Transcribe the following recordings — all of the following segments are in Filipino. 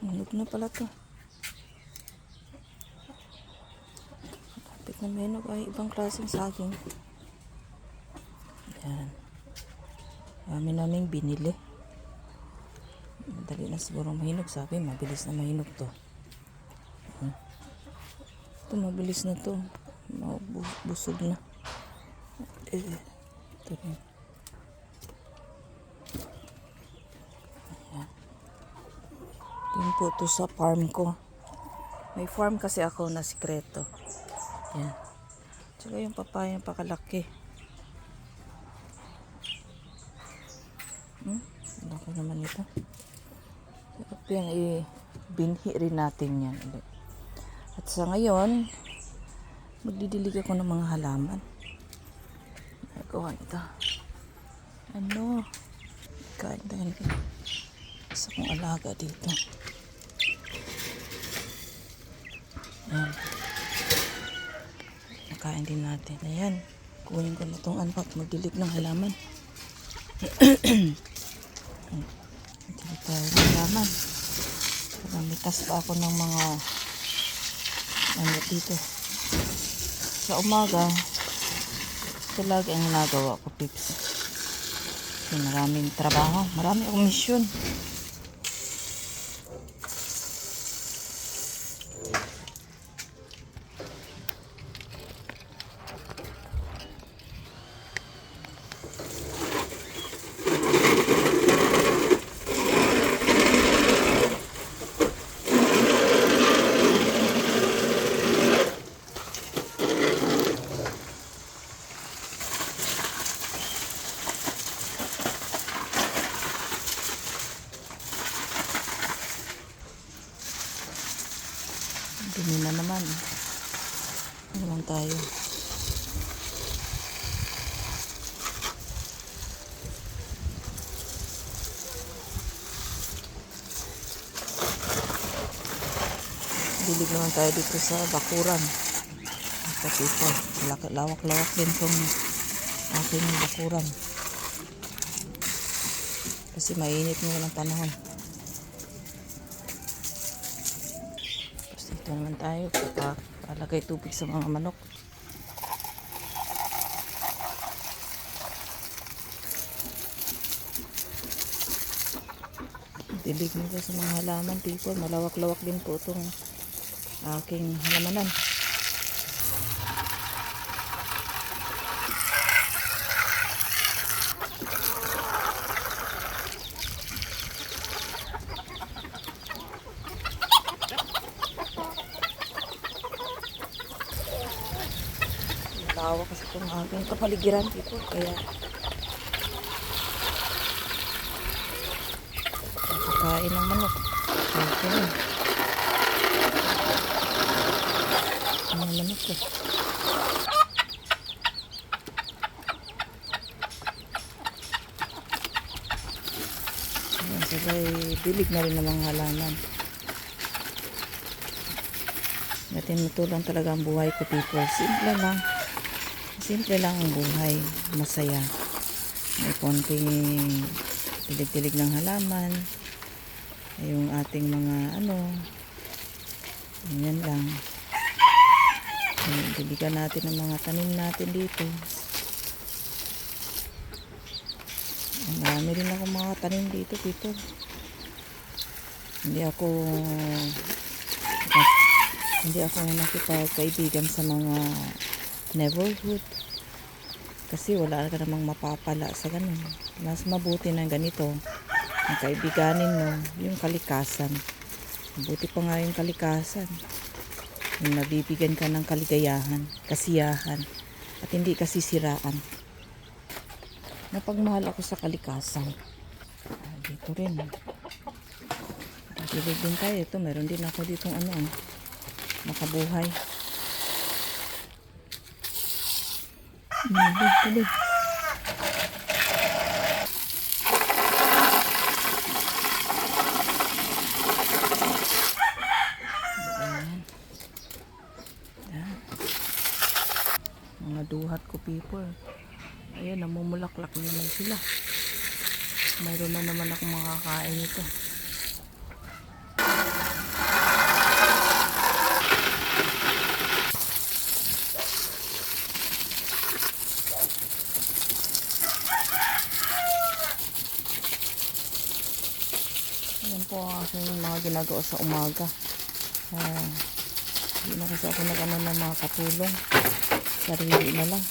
Hinog na pala to. Kapit na menog ay ibang klaseng saging. Yan. Dami naming binili. Madali na siguro mahinog. Sabi, mabilis na mahinog to. Hmm. Ito, mabilis na to. Busog na. Eh, ito rin. Yun po to sa farm ko. May farm kasi ako na sikreto. Yan. Tsaka yung papaya pakalaki. Hmm? Laki naman ito. Sarap yan. I-binhi rin natin yan. At sa ngayon, magdidilig ako ng mga halaman. Nagawa ito. Ano? Kain tayo. Isa kong alaga dito. Ayan. Nakain din natin. Ayan. Kunin ko na itong anpak. Magdilig ng halaman. Magdilig tayo ng halaman. Pagamitas pa ako ng mga ano dito. Sa umaga, ito lagi ang nagawa ko, pips. Maraming trabaho. Marami akong misyon. Dumi na naman. Ano lang tayo. Dilig naman tayo dito sa bakuran. Laki- Lawak-lawak din tong aking bakuran. Kasi mainit ngayon ang panahon. Dito naman tayo. Papalagay tubig sa mga manok. Dilig nito sa mga halaman people. Malawak-lawak din po itong aking halamanan. Tawa kasi itong aking kapaligiran dito. Kaya kakain ng manok. Okay. Ang manok ko. Ayan, sabay dilig na rin ng mga halaman. Natin lang talaga ang buhay ko people. Simple lang. Simple lang ang buhay. Masaya. May konting dilig-dilig ng halaman. Yung ating mga ano. Ganyan lang. Diligan natin ang mga tanim natin dito. Ang Marami rin ako mga tanim dito, people. Hindi ako hindi ako nakipagkaibigan sa mga neighborhood kasi wala ka namang mapapala sa ganun. Mas mabuti na ganito. Ang kaibiganin mo yung kalikasan. Mabuti pa nga yung kalikasan. Yung nabibigyan ka ng kaligayahan kasiyahan at hindi kasisiraan napagmahal ako sa kalikasan. Ah, dito rin. Dilig din tayo. Ito, meron din ako ditong ano, ah, makabuhay. Tabi, tabi. Mga duhat ko people. Ayan, namumulaklak naman sila. Mayroon na naman akong makakain ito. Po ang aking mga ginagawa sa umaga. Ah, hindi na kasi ako nag-ano ng mga katulong. Sarili na lang.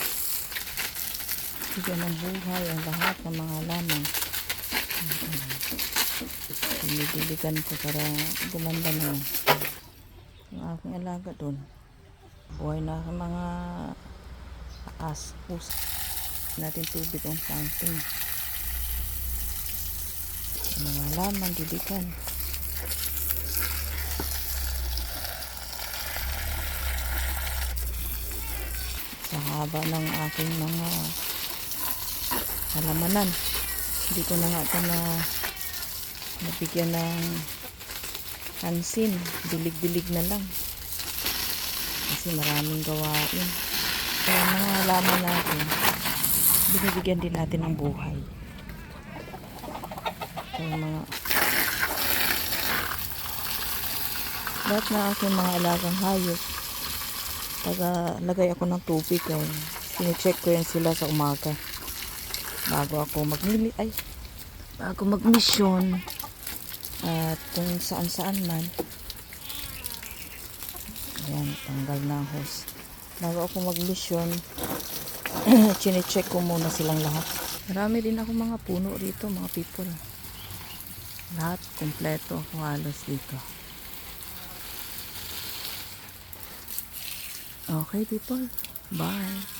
Bigyan ng buhay ang lahat ng mga halaman. Pinidiligan ko para gumanda naman. Yung aking alaga doon. Buhay na mga as pusa natin tubig ang planting. Mga halaman, diligan. Sa haba ng aking mga halamanan. Hindi ko na nga ito na nabigyan ng pansin. Dilig-dilig na lang. Kasi maraming gawain. Kaya mga halaman natin, binibigyan din natin ng buhay. Kaya mga lahat na aking mga alagang hayop taga lagay ako ng tubig ay sinicheck ko yan sila sa umaga. Bago ako magmili ay bago magmisyon. At kung saan saan man. Ayan tanggal na hose. Bago ako magmisyon chinecheck ko muna silang lahat. Marami din ako mga puno rito mga people lahat kompleto ako halos dito. Okay people. Bye